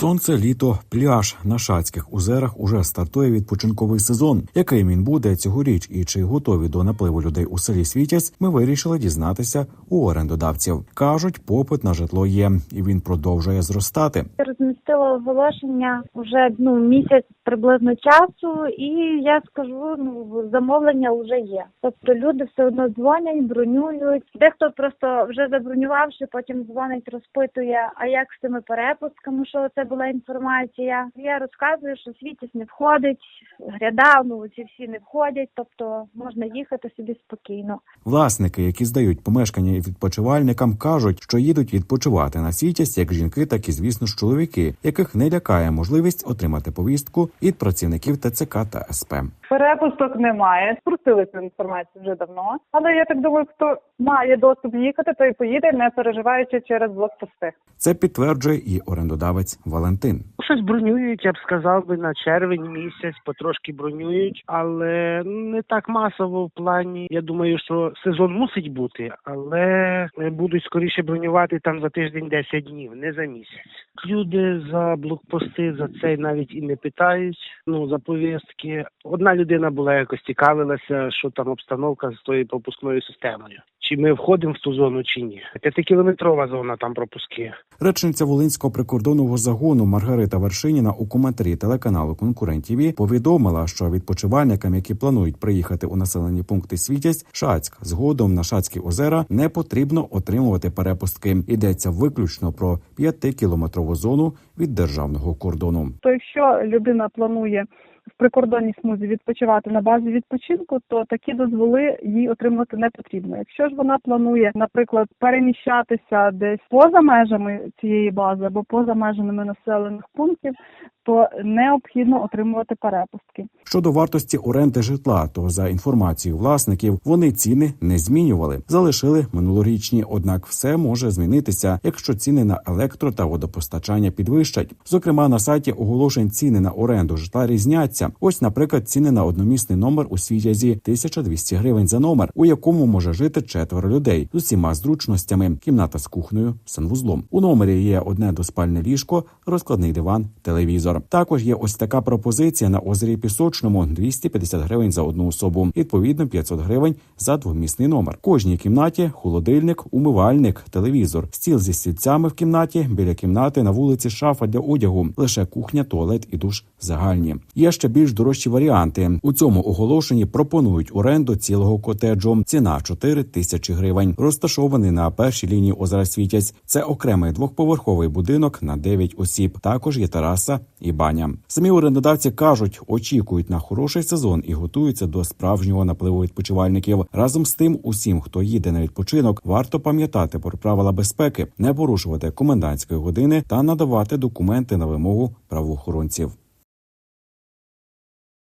Сонце, літо, пляж на шацьких озерах уже стартує відпочинковий сезон. Яким він буде цьогоріч і чи готові до напливу людей у селі Світязь, ми вирішили дізнатися у орендодавців. кажуть, попит на житло є, і він продовжує зростати. розмістила оголошення вже ну місяць приблизно часу, і я скажу, ну замовлення вже є. Тобто люди все одно дзвонять, бронюють. Дехто просто вже забронювавши, потім дзвонить, розпитує, а як з цими перепустками, що це була інформація. Я розказую, що світість не входить, гряда, ну ці всі не входять, тобто можна їхати собі спокійно. Власники, які здають помешкання відпочивальникам, кажуть, що їдуть відпочивати на світість як жінки, так і звісно ж чоловіки, яких не лякає можливість отримати повістку від працівників ТЦК та СП. Перепусток немає. Спросили цю інформацію вже давно. Але я так думаю, хто має доступ їхати, той поїде, не переживаючи через блокпости. Це підтверджує і орендодавець Валентин. Щось бронюють, я б сказав би на червень місяць, потрошки бронюють, але не так масово в плані. Я думаю, що сезон мусить бути, але будуть скоріше бронювати там за тиждень 10 днів, не за місяць. Люди за блокпости за це навіть і не питають. Ну за повістки. Одна людина була якось цікавилася, що там обстановка з тою пропускною системою. Чи ми входимо в ту зону, чи ні? П'ятикілометрова зона там пропуски. Речниця Волинського прикордонного загону Маргарита Вершиніна у коментарі телеканалу Конкурент ТІВІ повідомила, що відпочивальникам, які планують приїхати у населені пункти Світязь, Шацьк, згодом на Шацькі озера не потрібно отримувати перепустки. Йдеться виключно про п'ятикілометрову зону від державного кордону. То якщо людина планує в прикордонній смузі відпочивати на базі відпочинку, то такі дозволи їй отримувати не потрібно. Якщо ж вона планує, наприклад, переміщатися десь поза межами цієї бази або поза межами населених пунктів, то необхідно отримувати перепустки. Щодо вартості оренди житла, то за інформацією власників вони ціни не змінювали, залишили минулорічні. Однак все може змінитися, якщо ціни на електро та водопостачання підвищать. Зокрема, на сайті оголошень ціни на оренду житла різняться. Ось, наприклад, ціни на одномісний номер у світязі 1200 гривень за номер, у якому може жити четверо людей з усіма зручностями, кімната з кухнею, санвузлом. У номері є одне доспальне ліжко, розкладний диван, телевізор. Також є ось така пропозиція на озері Пісочному: 250 гривень за одну особу. Відповідно, 500 гривень за двомісний номер. Кожній кімнаті холодильник, умивальник, телевізор, стіл зі стільцями в кімнаті, біля кімнати на вулиці шафа для одягу, лише кухня, туалет і душ загальні. Є ще більш дорожчі варіанти. У цьому оголошенні пропонують оренду цілого котеджу. Ціна 4 тисячі гривень. Розташований на першій лінії озера Світязь. Це окремий двохповерховий будинок на 9 осіб. Також є тераса і баня. Самі орендодавці кажуть, очікують на хороший сезон і готуються до справжнього напливу відпочивальників. Разом з тим, усім, хто їде на відпочинок, варто пам'ятати про правила безпеки, не порушувати комендантської години та надавати документи на вимогу правоохоронців.